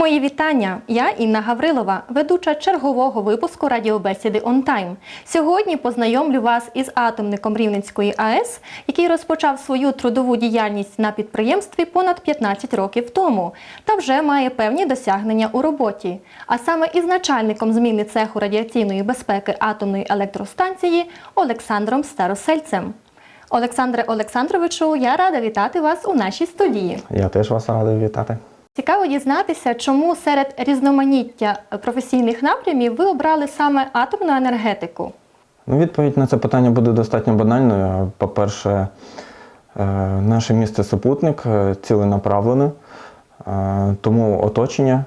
Мої вітання. Я Інна Гаврилова, ведуча чергового випуску радіобесіди «On Time». Сьогодні познайомлю вас із атомником Рівненської АЕС, який розпочав свою трудову діяльність на підприємстві понад 15 років тому та вже має певні досягнення у роботі. А саме із начальником зміни цеху радіаційної безпеки атомної електростанції Олександром Старосельцем. Олександре Олександровичу, я рада вітати вас у нашій студії. Я теж вас радий вітати. Цікаво дізнатися, чому серед різноманіття професійних напрямів ви обрали саме атомну енергетику. Ну, відповідь на це питання буде достатньо банальною. По-перше, е, наше місце супутник е, ціленаправлене, е, тому оточення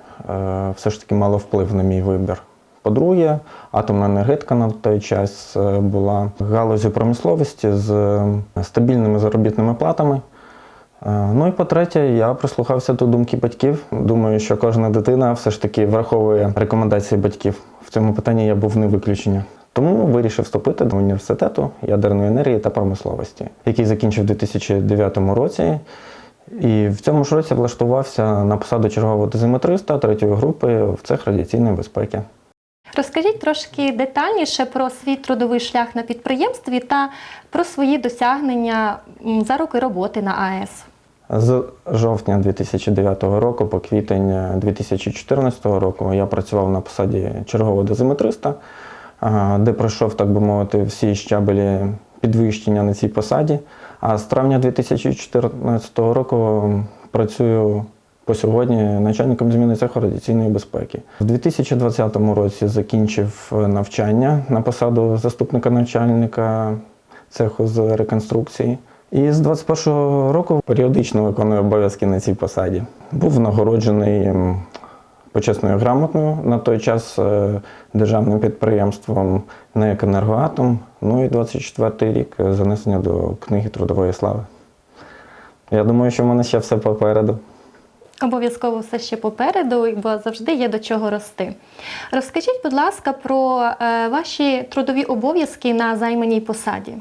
все ж таки мало вплив на мій вибір. По-друге, атомна енергетика на той час була галузю промисловості з стабільними заробітними платами. Е, Ну і по-третє, я прислухався до думки батьків. Думаю, що кожна дитина все ж таки враховує рекомендації батьків. В цьому питанні я був не виключення. Тому вирішив вступити до університету ядерної енергії та промисловості, який закінчив у 2009 році. І в цьому ж році влаштувався на посаду чергового дозиметриста третьої групи в цех радіаційної безпеки. Розкажіть трошки детальніше про свій трудовий шлях на підприємстві та про свої досягнення за роки роботи на АЕС. З жовтня 2009 року по квітень 2014 року я працював на посаді чергового дозиметриста, де пройшов, так би мовити, всі щабелі підвищення на цій посаді. А з травня 2014 року працюю по сьогодні начальником зміни цеху радіаційної безпеки. У 2020 році закінчив навчання на посаду заступника начальника цеху з реконструкції. І з 21-го року періодично виконую обов'язки на цій посаді. Був нагороджений почесною грамотною на той час е, державним підприємством НЕК «Енергоатом». Ну і 24-й рік е, занесення до книги трудової слави. Я думаю, що в мене ще все попереду. Обов'язково все ще попереду, бо завжди є до чого рости. Розкажіть, будь ласка, про е, ваші трудові обов'язки на займаній посаді.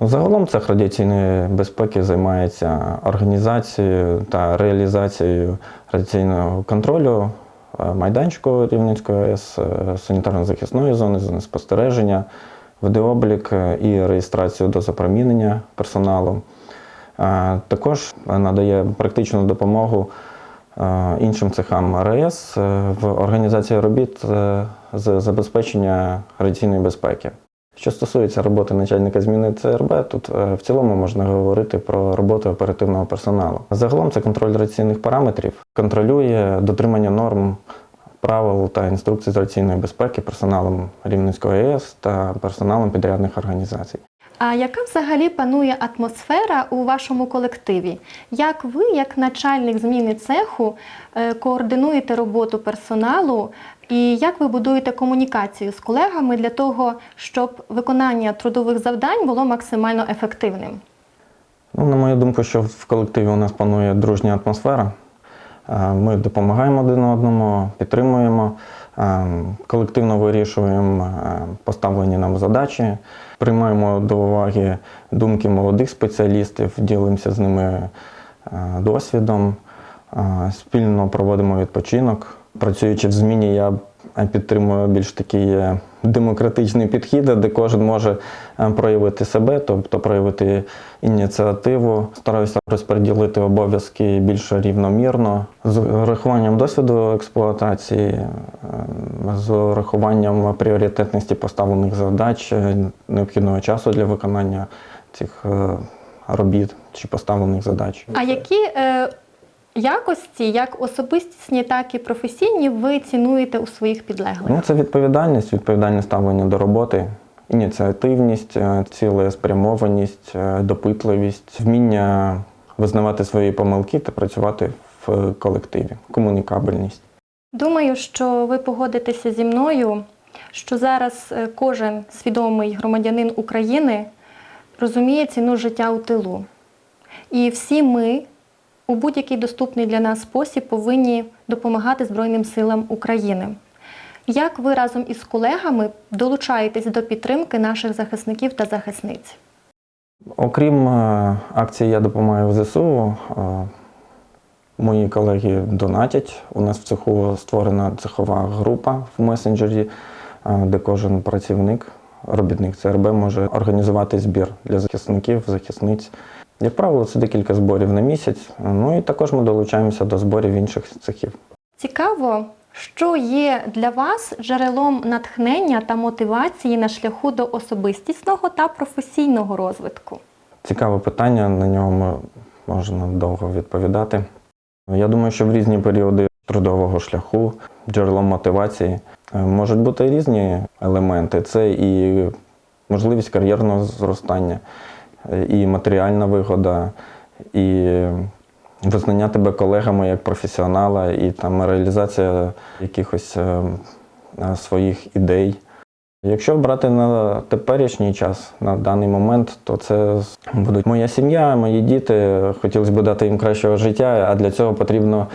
Ну, Загалом цех радіаційної безпеки займається організацією та реалізацією радіаційного контролю е, майданчику Рівненської АЕС, е, санітарно-захисної зони, зони спостереження, видеооблік е, і реєстрацію до запромінення персоналу. Також надає практичну допомогу іншим цехам е, в організації робіт з забезпечення радіаційної безпеки. Що стосується роботи начальника зміни ЦРБ, тут е, в цілому можна говорити про роботу оперативного персоналу. Загалом це контроль раційних параметрів, контролює дотримання норм, правил та інструкцій з раційної безпеки персоналом Рівненської АЕС та персоналом підрядних організацій. А яка взагалі панує атмосфера у вашому колективі? Як ви, як начальник зміни цеху, е, координуєте роботу персоналу і як ви будуєте комунікацію з колегами для того, щоб виконання трудових завдань було максимально ефективним? Ну, на мою думку, що в колективі у нас панує дружня атмосфера. Е, Ми допомагаємо один одному, підтримуємо, колективно вирішуємо е, поставлені нам задачі, приймаємо до уваги думки молодих спеціалістів, ділимося з ними е, досвідом, е, спільно проводимо відпочинок. Працюючи в зміні, я підтримую більш такий е, демократичний підхід, де кожен може е, проявити себе, тобто проявити ініціативу. Стараюся розподілити обов'язки більш рівномірно, з урахуванням досвіду експлуатації, е, з урахуванням пріоритетності поставлених задач, е, необхідного часу для виконання цих робіт чи поставлених задач. А які якості, як особистісні, так і професійні, ви цінуєте у своїх підлеглих? Ну, це відповідальність, відповідальне ставлення до роботи, ініціативність, е, цілеспрямованість, е, допитливість, вміння визнавати свої помилки та працювати в колективі, комунікабельність. Думаю, що ви погодитеся зі мною, що зараз е, кожен свідомий громадянин України розуміє ціну життя у тилу. І всі ми у будь-який доступний для нас спосіб повинні допомагати Збройним силам України. Як ви разом із колегами долучаєтесь до підтримки наших захисників та захисниць? Окрім е, акції Я допомагаю в ЗСУ, е, Мої колеги донатять. У нас в цеху створена цехова група в месенджері, е, де кожен працівник, робітник ЦРБ може організувати збір для захисників, захисниць. Як правило, це декілька зборів на місяць. Ну і також ми долучаємося до зборів інших цехів. Цікаво, що є для вас джерелом натхнення та мотивації на шляху до особистісного та професійного розвитку. Цікаве питання, на нього можна довго відповідати. Я думаю, що в різні періоди трудового шляху, джерелом мотивації е, можуть бути різні елементи. Це і можливість кар'єрного зростання, і матеріальна вигода, і визнання тебе колегами як професіонала, і там реалізація якихось е, е, своїх ідей. Якщо брати на теперішній час, на даний момент, то це будуть моя сім'я, мої діти. Хотілося б дати їм кращого життя, а для цього потрібно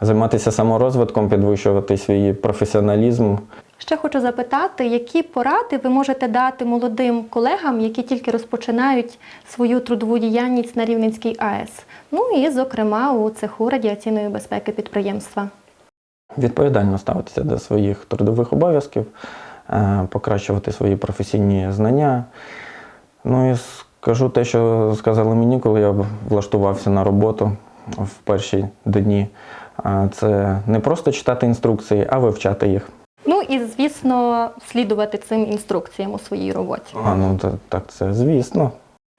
займатися саморозвитком, підвищувати свій професіоналізм. Ще хочу запитати, які поради ви можете дати молодим колегам, які тільки розпочинають свою трудову діяльність на Рівненській АЕС, ну і, зокрема, у цеху радіаційної безпеки підприємства. Відповідально ставитися до своїх трудових обов'язків, е, покращувати свої професійні знання. Ну і скажу те, що сказали мені, коли я влаштувався на роботу в перші дні. Е, Це не просто читати інструкції, а вивчати їх. Ну і, звісно, слідувати цим інструкціям у своїй роботі. А, ну та- так, це звісно.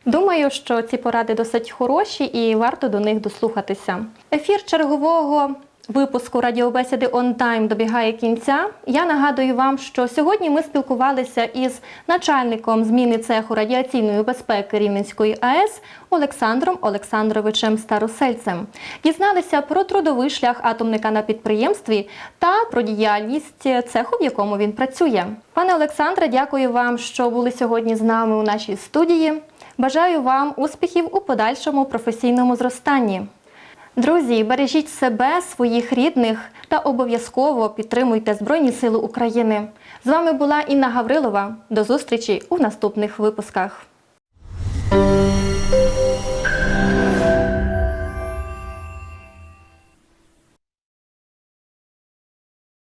Думаю, що ці поради досить хороші і варто до них дослухатися. Ефір чергового випуску радіобесіди Time добігає кінця. Я нагадую вам, що сьогодні ми спілкувалися із начальником зміни цеху радіаційної безпеки Рівненської АЕС Олександром Олександровичем Старосельцем. Дізналися про трудовий шлях атомника на підприємстві та про діяльність цеху, в якому він працює. Пане Олександре, дякую вам, що були сьогодні з нами у нашій студії. Бажаю вам успіхів у подальшому професійному зростанні. Друзі, бережіть себе, своїх рідних та обов'язково підтримуйте Збройні Сили України. З вами була Інна Гаврилова. До зустрічі у наступних випусках.